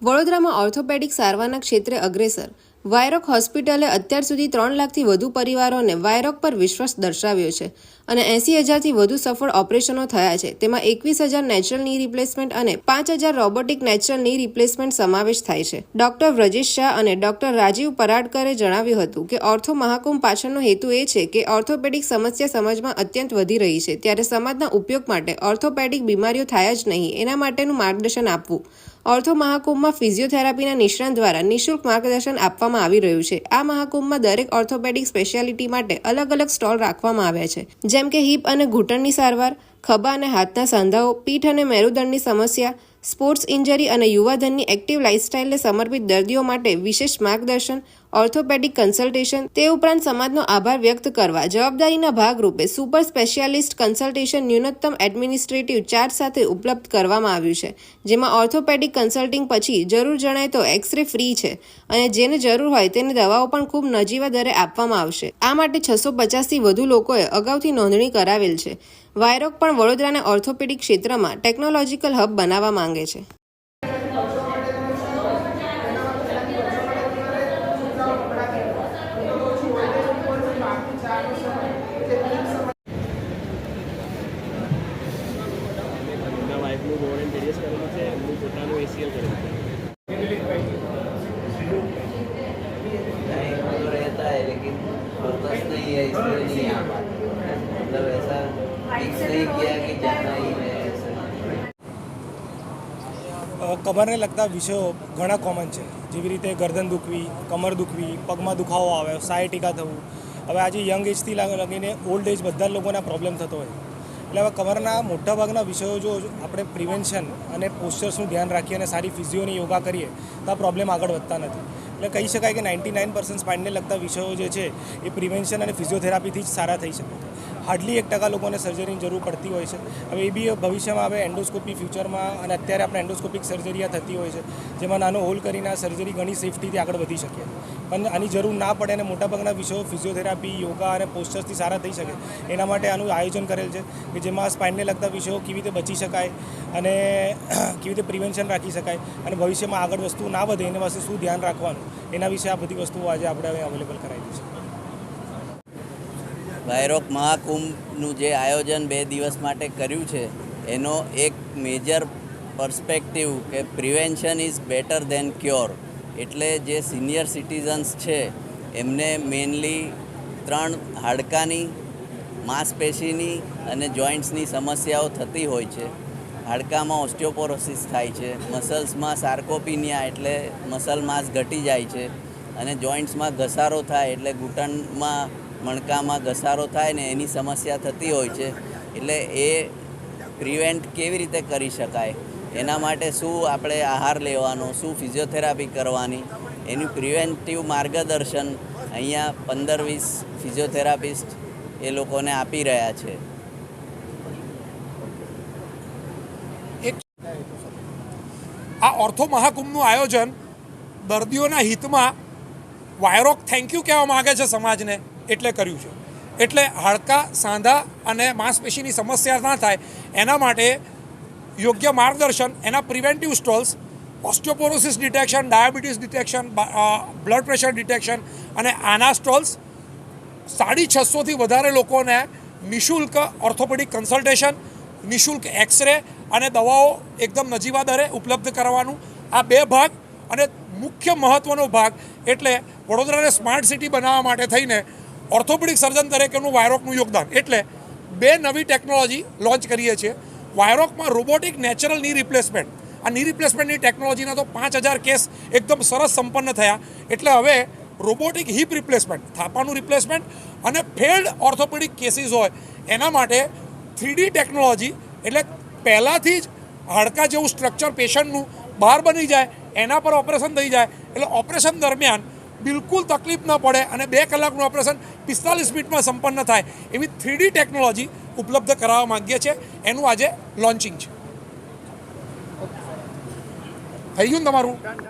વડોદરામાં ઓર્થોપેડિક સારવારના ક્ષેત્રે અગ્રેસર વાયરોક હોસ્પિટલે અત્યાર સુધી ત્રણ લાખથી વધુ પરિવારોને વાયરોક પર વિશ્વાસ દર્શાવ્યો છે અને એંસી હજારથી વધુ સફળ ઓપરેશનો થયા છે. તેમાં એકવીસ હજાર નેચરલની રિપ્લેસમેન્ટ અને પાંચ હજાર રોબોટિક નેચરલની રિપ્લેસમેન્ટ સમાવેશ થાય છે. ડોક્ટર વ્રજેશ શાહ અને ડોક્ટર રાજીવ પરાડકરે જણાવ્યું હતું કે ઓર્થો મહાકુંભ પાછળનો હેતુ એ છે કે ઓર્થોપેડિક સમસ્યા સમાજમાં અત્યંત વધી રહી છે. ત્યારે સમાજના ઉપયોગ માટે ઓર્થોપેડિક બીમારીઓ થાય જ નહીં, એના માટેનું માર્ગદર્શન આપવું. ઓર્થો મહાકુંભમાં ફિઝિયોથેરાપીના નિષ્ણાંત દ્વારા નિઃશુલ્ક માર્ગદર્શન આપવામાં આવી રહ્યું છે. આ મહાકુંભમાં દરેક ઓર્થોપેડિક સ્પેશિયાલિટી માટે અલગ અલગ સ્ટોલ રાખવામાં આવ્યા છે. જેમ કે હિપ અને ઘૂંટણની સારવાર, ખભા અને હાથના સાંધાઓ, પીઠ અને મેરુદંડની સમસ્યા, સ્પોર્ટ્સ ઇન્જરી અને યુવાધનની એક્ટિવ લાઇફસ્ટાઇલને સમર્પિત દર્દીઓ માટે વિશેષ માર્ગદર્શન ઓર્થોપેડિક કન્સલ્ટેશન તે ઉપરાંત સમાજનો આભાર વ્યક્ત કરવા જવાબદારીના ભાગરૂપે સુપર સ્પેશિયાલિસ્ટ કન્સલ્ટેશન ન્યૂનતમ એડમિનિસ્ટ્રેટિવ ચાર્જ સાથે ઉપલબ્ધ કરવામાં આવ્યું છે, જેમાં ઓર્થોપેડિક કન્સલ્ટિંગ પછી જરૂર જણાય તો એક્સરે ફ્રી છે અને જેને જરૂર હોય તેને દવાઓ પણ ખૂબ નજીવા દરે આપવામાં આવશે. આ માટે છસો પચાસથી વધુ લોકોએ અગાઉથી નોંધણી કરાવેલ છે. વાયરોક પણ વડોદરાને ઓર્થોપેડિક ક્ષેત્રમાં ટેકનોલોજીકલ હબ બનાવવા માંગે છે. रहता है लेकिन फोकस नहीं है इसलिए नहीं आ पाता मतलब ऐसा फिक्स नहीं किया कि जाना ही है ऐसा અ, કમરને લગતા વિષયો ઘણા કોમન છે જેવી રીતે ગરદન દુખવી કમર દુખવી પગમાં દુખાવો આવે સાયટિકા થવું હવે આજે યંગ એજથી લગીને ઓલ્ડ એજ બધા જ લોકોને પ્રોબ્લેમ થતો હોય એટલે હવે કમરના મોટાભાગના વિષયો જો આપણે પ્રિવેન્શન અને પોસ્ચર્સનું ધ્યાન રાખીએ અને સારી ફિઝિયોની યોગા કરીએ, તો આ પ્રોબ્લેમ આગળ વધતા નથી. એટલે કહી શકાય કે નાઇન્ટી નાઇન પર્સન્ટ સ્પાઇનને લગતા વિષયો જે છે, એ પ્રિવેન્શન અને ફિઝિયોથેરાપીથી જ સારા થઈ શકે. છે હાર્ડલી એક ટકા લોકોને સર્જરીની જરૂર પડતી હોય છે. હવે એ બી ભવિષ્યમાં હવે એન્ડોસ્કોપી ફ્યુચરમાં અને અત્યારે આપણે એન્ડોસ્કોપિક સર્જરી થતી હોય છે, જેમાં નાનો હોલ કરીને આ સર્જરી ઘણી સેફટીથી આગળ વધી શકે પણ આની જરૂર ના પડે અને મોટાભાગના વિષયો ફિઝિયોથેરાપી, યોગા અને પોસ્ટર્સથી સારા થઈ શકે. એના માટે આનું આયોજન કરેલ છે કે જેમાં સ્પાઇનને લગતા વિષયો કેવી રીતે બચી શકાય અને કેવી રીતે પ્રિવેન્શન રાખી શકાય અને ભવિષ્યમાં આગળ વસ્તુ ના વધે એના પાસે શું ધ્યાન રાખવાનું એના વિશે આ બધી વસ્તુઓ આજે આપણે હવે અવેલેબલ કરાવી છે. વાયરોક મહાકુંભનું જે આયોજન બે દિવસ માટે કર્યું છે, એનો એક મેજર પર્સપેક્ટિવ કે prevention is better than cure એટલે જે સિનિયર સિટીઝન્સ છે, એમને મેઇનલી ત્રણ હાડકાની, માંસપેશીની અને જોઈન્ટ્સની સમસ્યાઓ થતી હોય છે. હાડકામાં ઓસ્ટિયોપોરોસિસ થાય છે મસલ્સમાં સાર્કોપિનિયા એટલે મસલ માસ ઘટી જાય છે અને જોઈન્ટ્સમાં ઘસારો થાય એટલે ઘૂંટણમાં, મણકામાં ઘસારો થાય ને એની સમસ્યા થતી હોય છે. એટલે એ પ્રિવેન્ટ કેવી રીતે કરી શકાય? એના માટે શું આપણે આહાર લેવાનો, શું ફિઝિયોથેરાપી કરવાની, એનું પ્રિવેન્ટિવ માર્ગદર્શન અહીંયા પંદર વીસ ફિઝિયોથેરાપિસ્ટ એ લોકોને આપી રહ્યા છે. આ ઓર્થો મહાકુંભનું આયોજન દર્દીઓના હિતમાં વાયરોક થેન્ક યુ કહેવા માગે છે સમાજને એટલે કર્યું છે. એટલે હાડકા, સાંધા અને માંસપેશીની સમસ્યા ના થાય એના માટે યોગ્ય માર્ગદર્શન, એના preventive stalls osteoporosis detection diabetes detection blood pressure detection અને આના સ્ટોલ્સ સાડી છસોથી વધારે લોકોને નિઃશુલ્ક ઓર્થોપેડિક કન્સલ્ટેશન નિઃશુલ્ક એક્સરે અને દવાઓ એકદમ નજીવા દરે ઉપલબ્ધ કરવાનું. આ બે ભાગ અને મુખ્ય મહત્ત્વનો ભાગ એટલે વડોદરાને સ્માર્ટ સિટી બનાવવા માટે થઈને ઓર્થોપેડિક સર્જન તરીકેનું વાયરોકનું યોગદાન. એટલે બે નવી ટેકનોલોજી લોન્ચ કરીએ છીએ. વાયરોકમાં રોબોટિક નેચરલની રિપ્લેસમેન્ટ આ ની રિપ્લેસમેન્ટની ટેકનોલોજીના તો પાંચ હજાર કેસ એકદમ સરસ સંપન્ન થયા. એટલે હવે રોબોટિક હિપ રિપ્લેસમેન્ટ થાપાનું રિપ્લેસમેન્ટ અને ફેલ્ડ ઓર્થોપેડિક કેસીસ હોય. એના માટે થ્રીડી ટેકનોલોજી એટલે પહેલાંથી જ હાડકા જેવું સ્ટ્રક્ચર પેશન્ટનું બહાર બની જાય, એના પર ઓપરેશન થઈ જાય. એટલે ઓપરેશન દરમિયાન બિલકુલ તકલીફ ન પડે અને બે કલાકનું ઓપરેશન પિસ્તાલીસ મિનિટમાં સંપન્ન થાય. એવી થ્રીડી ટેકનોલોજી ઉપલબ્ધ કરાવવા માંગીએ છીએ. એનું આજે લોન્ચિંગ છે. થઈ ગયું ને તમારું?